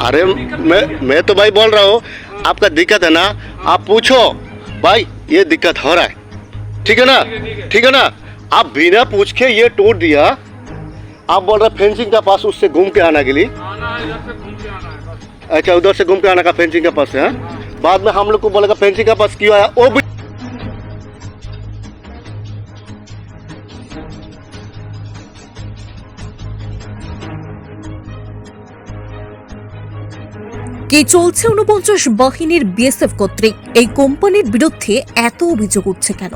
अरे मैं मैं तो भाई बोल रहा हूँ आपका दिक्कत है ना? आप पूछो। भाई ये दिक्कत हो रहा है। ठीक है ना? ठीक है ना? आप बिना पूछ के ये टूट दिया। आप बोल रहे फेंसिंग का पास उससे घूम के आना के लिए। आना है इधर से घूम के आना बस। अच्छा उधर से घूम के आने का फेंसिंग का पास है हाँ? बाद में हम लोग को बोलेगा फेंसिंग का पास क्यों आया? वो भी কি চলছে উনপঞ্চাশ বাহিনীর বিএসএফ কর্তৃক? এই কোম্পানির বিরুদ্ধে এত অভিযোগ উঠছে কেন?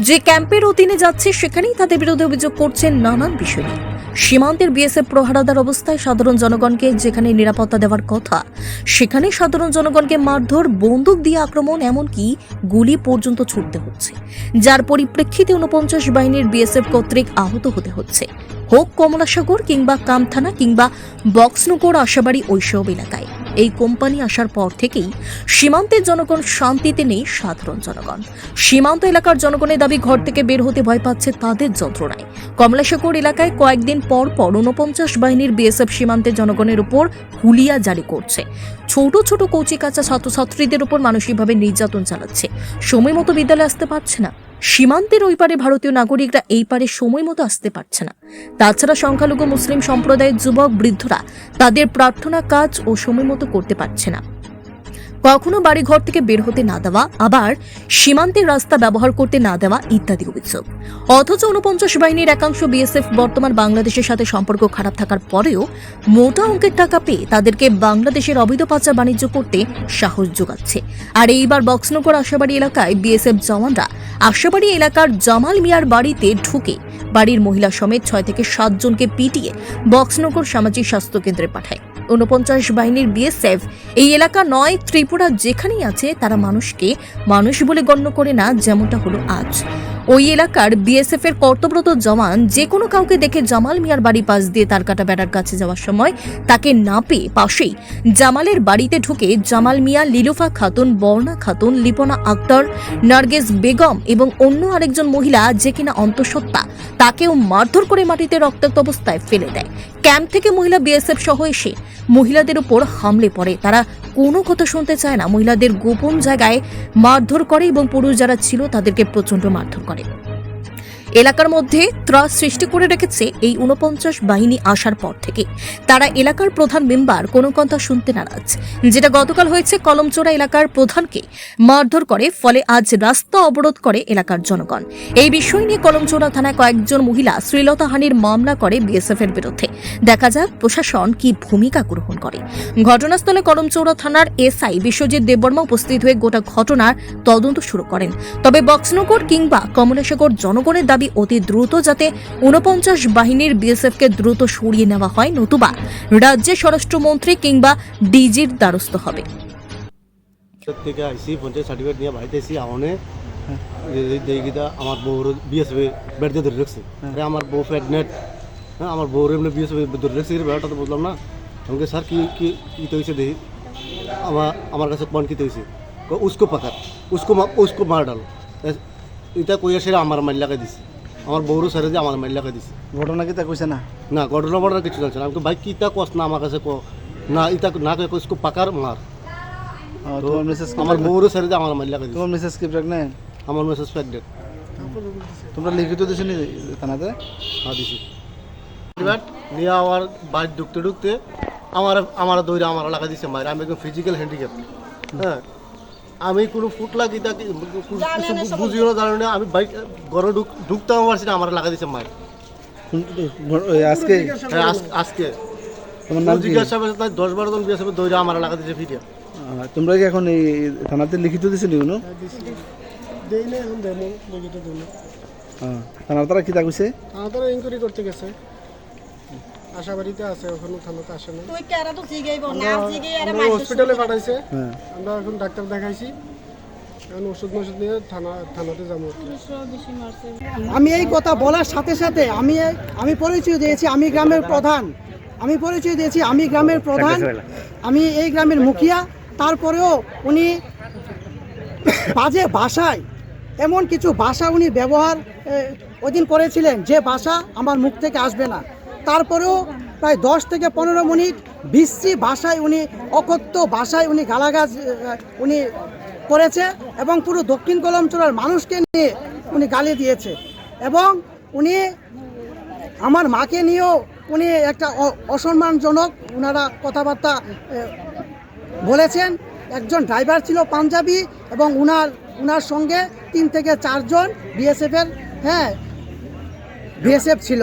যে ক্যাম্পের অধীনে যাচ্ছে সেখানেই তাদের বিরুদ্ধে অভিযোগ করছেন নানান বিষয় নিয়ে। সীমান্তের বিএসএফ প্রহারাদার অবস্থায় সাধারণ জনগণকে যেখানে নিরাপত্তা দেওয়ার কথা, সেখানে সাধারণ জনগণকে মারধর, বন্দুক দিয়ে আক্রমণ, এমনকি গুলি পর্যন্ত ছুটতে হচ্ছে। যার পরিপ্রেক্ষিতে উনপঞ্চাশ বাহিনীর বিএসএফ কর্তৃক আহত হতে হচ্ছে। হোক কমলাসাগর কিংবা কামথানা কিংবা বক্সনগর, আশাবাড়ি ওইসব এলাকায়। এই কোম্পানি আসার পর থেকেই সীমান্তের জনগণ শান্তিতে নেই সাধারণ জনগণ। সীমান্ত এলাকার জনগণের দাবি, ঘর থেকে বের হতে ভয় পাচ্ছে তাদের যন্ত্রণায়। কমলাসাগর এলাকায় কয়েকদিন পর পর ঊনপঞ্চাশ বাহিনীর বিএসএফ সীমান্তের জনগণের উপর হুলিয়া জারি করছে। ছোট ছোট কচি কাঁচা ছাত্রছাত্রীদের উপর মানসিকভাবে নির্যাতন চালাচ্ছে। সময় মতো বিদ্যালয়ে আসতে পারছে না। সীমান্তের ওই পারে ভারতীয় নাগরিকরা এই পারে সময় মতো আসতে পারছে না। তাছাড়া সংখ্যালঘু মুসলিম সম্প্রদায়ের যুবক, বৃদ্ধরা তাদের প্রার্থনা, কাজ ও সময় মতো করতে পারছে না। কখনো বাড়ি ঘর থেকে বের হতে না দেওয়া, আবার সীমান্তের রাস্তা ব্যবহার করতে না দেওয়া ইত্যাদি অভিযোগ। অথচ উনপঞ্চাশ বাহিনীর একাংশ বিএসএফ বর্তমান বাংলাদেশের সাথে সম্পর্ক খারাপ থাকার পরেও মোটা অঙ্কের টাকা পেয়ে তাদেরকে বাংলাদেশের অবৈধ পাচার বাণিজ্য করতে সাহস যোগাচ্ছে। আর এইবার বক্সনগর আশাবাড়ি এলাকায় বিএসএফ জওয়ানরা আশাবাড়ি এলাকার জামাল মিয়ার বাড়িতে ঢুকে বাড়ির মহিলা সমেত ছয় থেকে সাতজনকে পিটিয়ে বক্সনগর সামাজিক স্বাস্থ্য কেন্দ্রে পাঠায়। ঊনপঞ্চাশ বাহিনীর বিএসএফ। এই এলাকা নয়, ত্রিপুরা যেখানেই আছে, তারা মানুষকে মানুষ বলে গণ্য করে না, যেমনটা হলো আজ। ওই এলাকার বিএসএফ এর কর্তব্যরত জওয়ান যে কোনো কাউকে দেখে জামাল মিয়ার বাড়ি পাশ দিয়ে তার কাটা বেড়ার কাছে যাওয়ার সময় তাকে না পেয়ে পাশেই জামালের বাড়িতে ঢুকে জামাল মিয়া, লিলুফা খাতুন, বর্ণা খাতুন, লিপনা আক্তার, নার্গেস বেগম এবং অন্য আরেকজন মহিলা যে কিনা অন্তঃসত্ত্বা তাকেও মারধর করে মাটিতে রক্তাক্ত অবস্থায় ফেলে দেয়। ক্যাম্প থেকে মহিলা বিএসএফ সহ এসে মহিলাদের উপর হামলে পড়ে। তারা কোনো কথা শুনতে চায় না। মহিলাদের গোপন জায়গায় মারধর করে এবং পুরুষ যারা ছিল তাদেরকে প্রচণ্ড মারধর করে। এলাকার মধ্যে ত্রাস সৃষ্টি করে রেখেছে এই উনপঞ্চাশ বাহিনী আসার পর থেকে। তারা এলাকার প্রধান মেম্বার, কোনো কথা শুনতে নারাজ। যেটা গতকাল হয়েছে কলমচোরা এলাকার প্রধানকে মারধর করে, ফলে আজ রাস্তা অবরোধ করে এলাকার জনগণ। এই বিষয় নিয়ে কলমচোরা থানায় কয়েকজন মহিলা শ্রীলতাহানির মামলা করে বিএসএফ এর বিরুদ্ধে। দেখা যাক প্রশাসন কি ভূমিকা গ্রহণ করে। ঘটনাস্থলে করমচৌড়া থানার এসআই বিশ্বজিৎ দেববর্মা উপস্থিত হয়ে গোটা ঘটনার তদন্ত শুরু করেন। তবে বক্সনগর কিংবা কমলেশ্বর জনগণের দাবি অতি দ্রুত যাতে উনপঞ্চাশ বাহিনীর বিএসএফ কে দ্রুত সরিয়ে নেওয়া হয়, নতুবা রাজ্যের স্বরাষ্ট্রমন্ত্রী কিংবা ডিজির দ্বারস্থ হবে। আমার বউর বিএসএফ ধরে আমার বউ হ্যাঁ আমার বউর এমনি বিএসএফ ধরে বেড়াটা তো না আমাকে স্যার কি দেখি আমার আমার কাছে কোন কি তো হয়েছে আমার মাইল দিছে আমার বউরও স্যারে যে আমার মাইল দিছে ঘটনা কি তা কইছে না? না ঘটনা বড় কিছু জানছে না। আমি ভাই কি তা কস না আমার কাছে ক না ইটা না কয়ে উসকো পাকার মার। তোমার মিসেস আমার? বউরও স্যারে যে আমার মাইল দিছে তোমার মিসেস কি প্রেগনেন্ট আমার মেসেজ প্রেগনেন্ট তোমরা লিখিত দিছো নি থানাতে? হ্যাঁ দিছি। নিয়ে আমার বাড়ি ঢুকতে ঢুকতে আমার আমার দৌড়ে আমার লাগা দিছে মায়ের। আমি একদম ফিজিক্যাল হ্যান্ডিক্যাপ হ্যাঁ আমি কোনো ফুট লাগি কিছু বুঝিও না জানো না আমি বাইক ঘরে ঢুক ঢুকতেও পারছি না আমার লাগা দিছে ওই আজকে? হ্যাঁ আজকে। তোমার নাম জিজ্ঞাসা করছে তাই দশ বারো জন গিয়েছে দৌড়ে আমার লাগা দিছে ফিরে তোমরা কি এখন এই থানাতে লিখিত দিছো। নি কোনো না হ্যাঁ থানার তারা কি তা কইছে? তাড়াতাড়ি ইনকোয়ারি করতে গেছে। আশাবাড়িতে আছে ওখানে থানাতে আসে না তুই কেরা তো জিগাইব না জিগাই আরে হসপিটালে পাঠাইছে। হ্যাঁ। আমরা এখন ডাক্তার দেখাইছি। এখন ওষুধ মষুধ নিয়ে থানা থানাতে যাব। আমি এই কথা বলার সাথে সাথে আমি আমি পরিচয় দিয়েছি আমি গ্রামের প্রধান। আমি পরিচয় দিয়েছি আমি গ্রামের প্রধান। আমি এই গ্রামের মুখিয়া। তারপরেও উনি বাজে ভাষায় এমন কিছু ভাষা উনি ব্যবহার ওই দিন করেছিলেন যে ভাষা আমার মুখ থেকে আসবে না। তারপরেও প্রায় দশ থেকে পনেরো মিনিট বিশ্রী ভাষায় উনি, অকথ্য ভাষায় উনি গালাগাজ উনি করেছে এবং পুরো দক্ষিণ কলমচুরার মানুষকে নিয়ে উনি গালি দিয়েছে। এবং উনি আমার মাকে নিয়েও উনি একটা অসম্মানজনক ওনারা কথাবার্তা বলেছেন। একজন ড্রাইভার ছিল পাঞ্জাবি এবং উনার উনার সঙ্গে তিন থেকে চারজন বিএসএফের হ্যাঁ বিএসএফ ছিল।